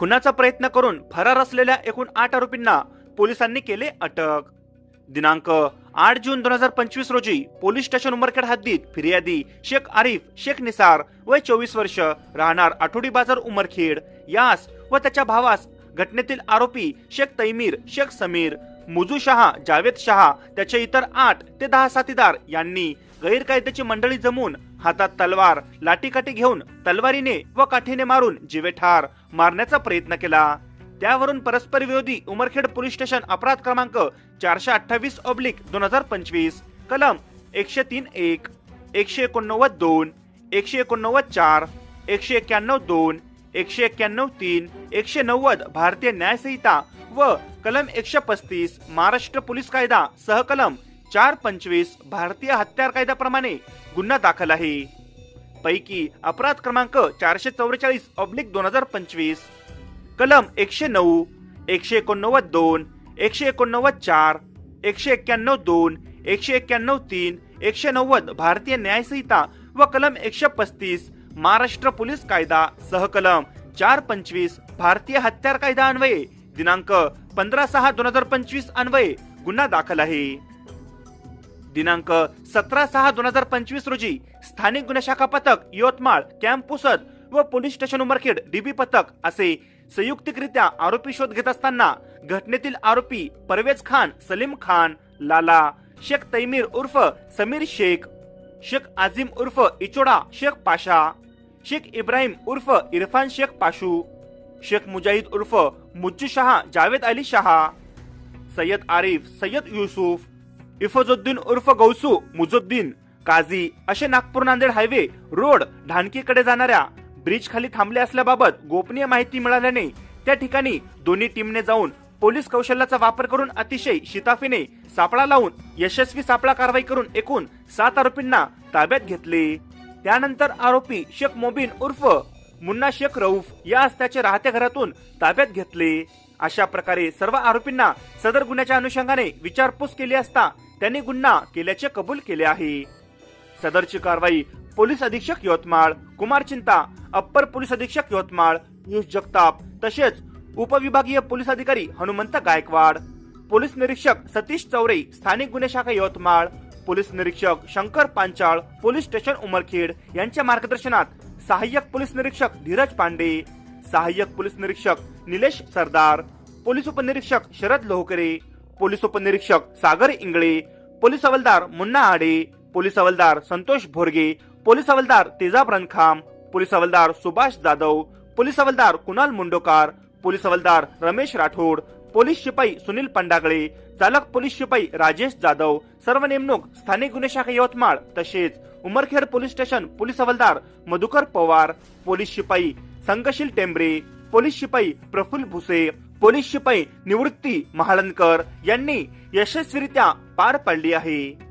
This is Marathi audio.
खुनाचा प्रयत्न करून फरार असलेल्या एकूण आठ आरोपींना पोलिसांनी केले अटक. दिनांक आठ जून दोन हजार पंचवीस रोजी पोलीस स्टेशन उमरखेड हद्दीत फिर्यादी शेख आरिफ शेख निसार वय चोवीस वर्ष राहणार आठवडी बाजार उमरखेड. यास व त्याच्या भावास घटनेतील आरोपी शेख तैमीर शेख समीर मुजू शहा जावेद शहा त्याचे इतर आठ ते दहा साथीदार यांनी गैरकायद्याची मंडळी जमून हातात तलवार लाठीकाठी घेऊन तलवारीने व काठीने मारून जीवे ठार मारण्याचा प्रयत्न केला. त्यावरून परस्पर विरोधी उमरखेड पोलीस स्टेशन अपराध क्रमांक चारशे अठ्ठावीस ऑब्लिक दोन हजार पंचवीस कलम एकशे तीन एक एकशे एकोणनव्वद दोन एकशे एकोणनव्वद चार एकशे एक्क्याण्णव दोन एकशे एक्क्याण्णव तीन एकशे नव्वद भारतीय न्यायसंहिता व कलम एकशे पस्तीस महाराष्ट्र पोलीस कायदा सहकलम चार पंचवीस भारतीय हत्यार कायद्याप्रमाणे गुन्हा दाखल आहे. पैकी अपराध क्रमांक चारशे चौवेचाळीस ऑब्लिक दोन हजार पंचवीस कलम एकशे नऊ एकशे एकोणनव्वद दोन एकशे एकोणनव्वद चार एकशे एक्क्याण्णव दोन एकशे एक्क्याण्णव तीन एकशे नव्वद भारतीय न्यायसंहिता व कलम एकशे पस्तीस महाराष्ट्र पोलीस कायदा सहकलम चार पंचवीस भारतीय हत्यार कायदा अन्वये. दिनांक पंधरा सहा दोन हजार पंचवीस अन्वये गुन्हा दाखल आहे. दिनांक सतरा सहा दोन हजार पंचवीस रोजी स्थानिक गुन्हे शाखा पथक यवतमाळ कॅम्प पुसद व पोलीस स्टेशन उमरखेड डीबी पथक असे संयुक्तिकरित्या आरोपी शोध घेत असताना घटनेतील आरोपी परवेज खान सलीम खान लाला शेख तैमीर उर्फ समीर शेख शेख आझिम उर्फ इचोडा शेख पाशा शेख इब्राहिम उर्फ इरफान शेख पाशू शेख मुजाहिद उर्फ मुज्जू शहा जावेद अली शहा सय्यद आरिफ सय्यद युसुफ इफजुद्दीन उर्फ गौसू मुजुद्दीन काझी असे नागपूर नांदेड हायवे रोड ढानकीकडे जाणाऱ्या ब्रिज खाली थांबले असल्याबाबत गोपनीय माहिती मिळाल्याने त्या ठिकाणी दोन्ही टीमने जाऊन पोलीस कौशल्याचा वापर करून अतिशय शिताफीने सापळा लावून यशस्वी सापळा कारवाई करून एकूण सात आरोपींना ताब्यात घेतले. त्यानंतर आरोपी शेख मोबिन उर्फ मुन्ना शेख रऊफ या त्याच्या राहत्या घरातून ताब्यात घेतले. अशा प्रकारे सर्व आरोपींना सदर गुन्ह्याच्या अनुषंगाने विचारपूस केली असता त्यांनी गुन्हा केल्याचे कबूल केले आहे. सदरची कारवाई पोलीस अधीक्षक यवतमाळ कुमार चिंता अप्पर पोलीस अधीक्षक यवतमाळ पियुष जगताप तसेच उपविभागीय पोलीस अधिकारी हनुमंत गायकवाड पोलीस निरीक्षक सतीश चौरे स्थानिक गुन्हे शाखा यवतमाळ पोलीस निरीक्षक शंकर पांचाळ पोलीस स्टेशन उमरखेड यांच्या मार्गदर्शनात सहाय्यक पोलीस निरीक्षक धीरज पांडे सहाय्यक पोलीस निरीक्षक निलेश सरदार पोलीस उपनिरीक्षक शरद लोहकरे पोलीस उपनिरीक्षक सागर इंगळे पोलीस हवालदार मुन्ना आडे पोलीस हवालदार संतोष भोरगे पोलीस हवालदार तेजाब रणखाम पोलीस हवालदार सुभाष जाधव पोलीस हवालदार कुणाल मुंडोकार पोलीस हवालदार रमेश राठोड पोलीस शिपाई सुनील पंडागळे चालक पोलीस शिपाई राजेश जाधव सर्व नेमणूक स्थानिक गुन्हे शाखा यवतमाळ तसेच उमरखेड पोलीस स्टेशन पोलीस हवालदार मधुकर पवार पोलीस शिपाई संघशील टेंबरे पोलीस शिपाई प्रफुल्ल भुसे पोलीस शिपाई निवृत्ती महाळंदकर यांनी यशस्वीरित्या पार पाडली आहे.